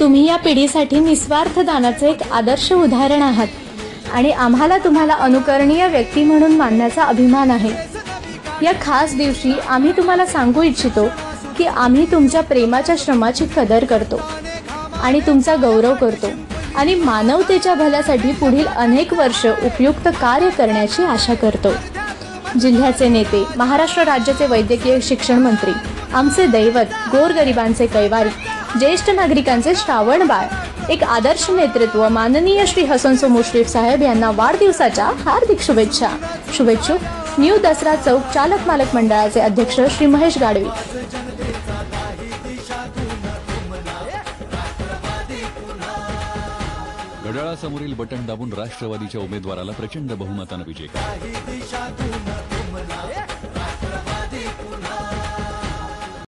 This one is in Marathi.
तुम्ही या पिढीसाठी निस्वार्थ दानाचे एक आदर्श उदाहरण आहात. आणि आम्हाला तुम्हाला अनुकरणीय व्यक्ती म्हणून मानण्याचा अभिमान आहे. या खास दिवशी आम्ही तुम्हाला सांगू इच्छितो की आम्ही तुमच्या प्रेमाच्या श्रमाची कदर करतो आणि तुमचा गौरव करतो आणि मानवतेच्या भल्यासाठी पुढील अनेक वर्ष उपयुक्त कार्य करण्याची आशा करतो. जिल्ह्याचे नेते महाराष्ट्र राज्याचे वैद्यकीय शिक्षण मंत्री आमचे दैवत गोरगरिबांचे कैवारी ज्येष्ठ नागरिकांचे श्रावण बाळ एक आदर्श नेतृत्व माननीय श्री हसनसो मुश्रीफ साहेब यांना वाढदिवसाच्या हार्दिक शुभेच्छा. शुभेच्छुक न्यू दसरा चौक चालक मालक मंडळाचे अध्यक्ष श्री महेश गाडवी. घड्याळासमोरील बटन दाबून राष्ट्रवादीच्या उमेदवाराला प्रचंड बहुमतानं विजय केला